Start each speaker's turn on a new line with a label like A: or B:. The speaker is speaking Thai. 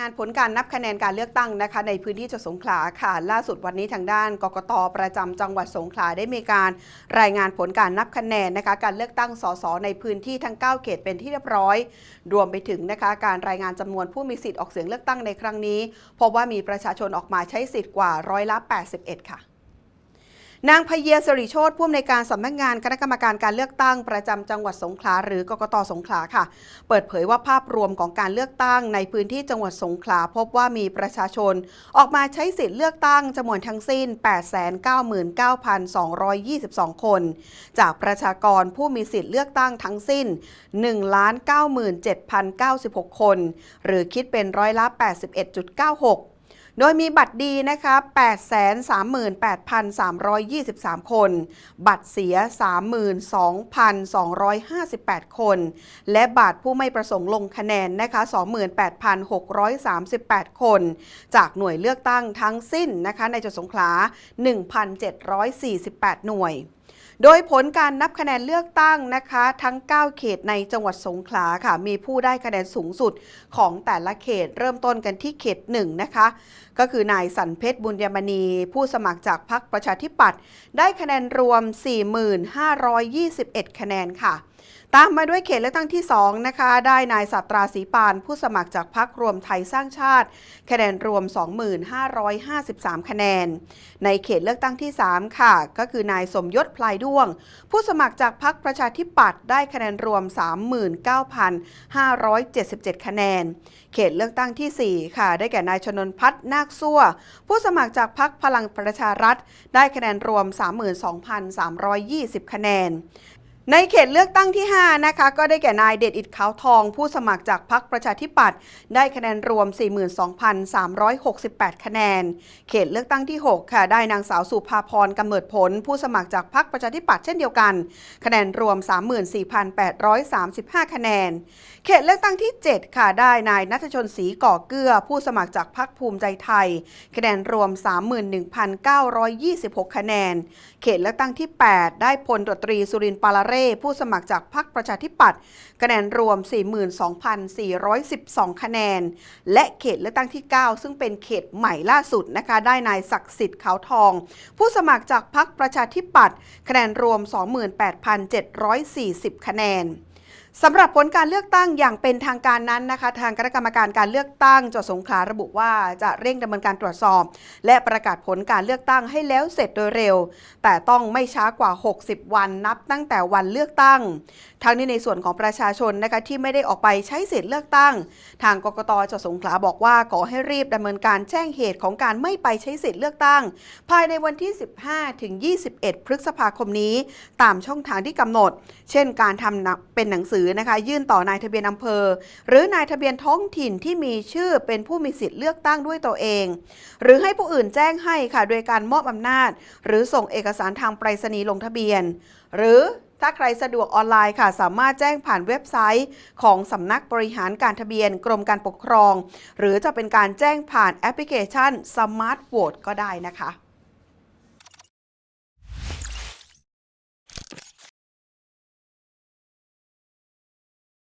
A: งานผลการนับคะแนนการเลือกตั้งนะคะ ในพื้นที่จังหวัดสงขลาค่ะ ล่าสุดวันนี้ทางด้านกกตประจำจังหวัดสงขลาได้มีการรายงานผลการนับคะแนนนะคะ การเลือกตั้งสสในพื้นที่ทั้ง 9 เขตเป็นที่เรียบร้อย รวมไปถึงนะคะ การรายงานจำนวนผู้มีสิทธิ์ออกเสียงเลือกตั้งในครั้งนี้พบว่ามีประชาชนออกมาใช้สิทธิ์กว่าร้อยละ81 ค่ะ นางพเยียสริโชตผู้อำนวยการสำนักงานคณะกรรมการการเลือกตั้งประจำจังหวัดสงขลาหรือกกตสงขลาค่ะ เปิดเผยว่าภาพรวมของการเลือกตั้งในพื้นที่จังหวัดสงขลาพบว่ามีประชาชน ออกมาใช้สิทธิ์เลือกตั้งจำนวนทั้งสิ้น 899,222 คน จากประชากรผู้มีสิทธิ์เลือกตั้งทั้งสิ้น 1,97,096 คน หรือคิดเป็นร้อยละ 81.96 โดยมีบัตรดีนะคะ838,323 คน บัตรเสีย 32,258 คน และบัตรผู้ไม่ประสงค์ลงคะแนนนะคะ 28,638 คน จากหน่วยเลือกตั้งทั้งสิ้นนะคะในจังหวัดสงขลา 1,748 หน่วย โดยผลการนับคะแนนเลือกตั้งนะคะ ทั้ง 9 เขตในจังหวัดสงขลาค่ะ มีผู้ได้คะแนนสูงสุดของแต่ละเขตเริ่มต้นกันที่เขต 1 นะคะ ก็คือนายสันเพชรบุญยมณี ผู้สมัครจากพรรคประชาธิปัตย์ได้คะแนนรวม 4,521 คะแนนค่ะ ตามมาด้วยเขตเลือกตั้งที่ 2 นะคะ ได้นายสัตราศรีปาน ผู้สมัครจากพรรครวมไทยสร้างชาติ คะแนนรวม 2553 คะแนน ในเขตเลือกตั้งที่ 3 ค่ะ ก็คือนายสมยศพลายด้วง ผู้สมัครจากพรรคประชาธิปัตย์ได้คะแนนรวม 39,577 คะแนน เขตเลือกตั้งทีสี่4 ค่ะ ได้แก่นายชนนพัฒนาคซั่วผู้สมัครจากพรรคพลังประชารัฐ ได้คะแนนรวม 32,320 คะแนน ในเขตเลือกตั้งที่ 5 นะคะ ก็ได้แก่นายเดชอิดขาวทอง ผู้สมัครจากพรรคประชาธิปัตย์ได้คะแนนรวม 42,368 คะแนน เขตเลือกตั้งที่ 6 ค่ะ ได้นางสาวสุภาพรกำเนิดผล ผู้สมัครจากพรรคประชาธิปัตย์เช่นเดียวกัน คะแนนรวม 34,835 คะแนน เขตเลือกตั้งที่ 7 ค่ะ ได้นายนัทชนศรีก่อเกื้อ ผู้สมัครจากพรรคภูมิใจไทย คะแนนรวม 31,926 คะแนน เขตเลือกตั้งที่ 8 ได้พลตรีสุรินทร์ปาลเร่ผู้สมัครจากพรรคประชาธิปัตย์คะแนนรวม 42,412 คะแนน และเขตเลือกตั้งที่ 9 ซึ่งเป็นเขตใหม่ล่าสุดนะคะได้นายศักดิ์สิทธิ์ขาวทอง ผู้สมัครจากพรรคประชาธิปัตย์คะแนนรวม 28,740 คะแนน สำหรับผลการเลือกตั้งอย่างเป็นทางการนั้นนะคะ ทางคณะกรรมการการเลือกตั้งจังหวัดสงขลาระบุว่าจะเร่งดำเนินการตรวจสอบ และประกาศผลการเลือกตั้งให้แล้วเสร็จโดยเร็ว แต่ต้องไม่ช้ากว่า 60 วันนับตั้งแต่วันเลือกตั้ง ทั้งนี้ในส่วนของประชาชนนะคะที่ไม่ได้ออกไปใช้สิทธิ์เลือกตั้ง ทางกกตจังหวัดสงขลาบอกว่าขอให้รีบดำเนินการแจ้งเหตุของการไม่ไปใช้สิทธิ์เลือกตั้ง ภายในวันที่ 15ถึง21 พฤษภาคมนี้ ตามช่องทางที่กำหนด เช่น การทำเป็นหนังสือสือนะคะ ยื่นต่อนายทะเบียนอำเภอ หรือนายทะเบียนท้องถิ่นที่มีชื่อเป็นผู้มีสิทธิ์เลือกตั้งด้วยตัวเอง หรือให้ผู้อื่นแจ้งให้ค่ะโดยการมอบอำนาจ หรือส่งเอกสารทางไปรษณีย์ลงทะเบียน หรือถ้าใครสะดวกออนไลน์ค่ะ สามารถแจ้งผ่านเว็บไซต์ ของสำนักบริหารการทะเบียนกรมการปกครอง หรือจะเป็นการแจ้งผ่านแอปพลิเคชัน Smart Vote ก็ได้นะคะ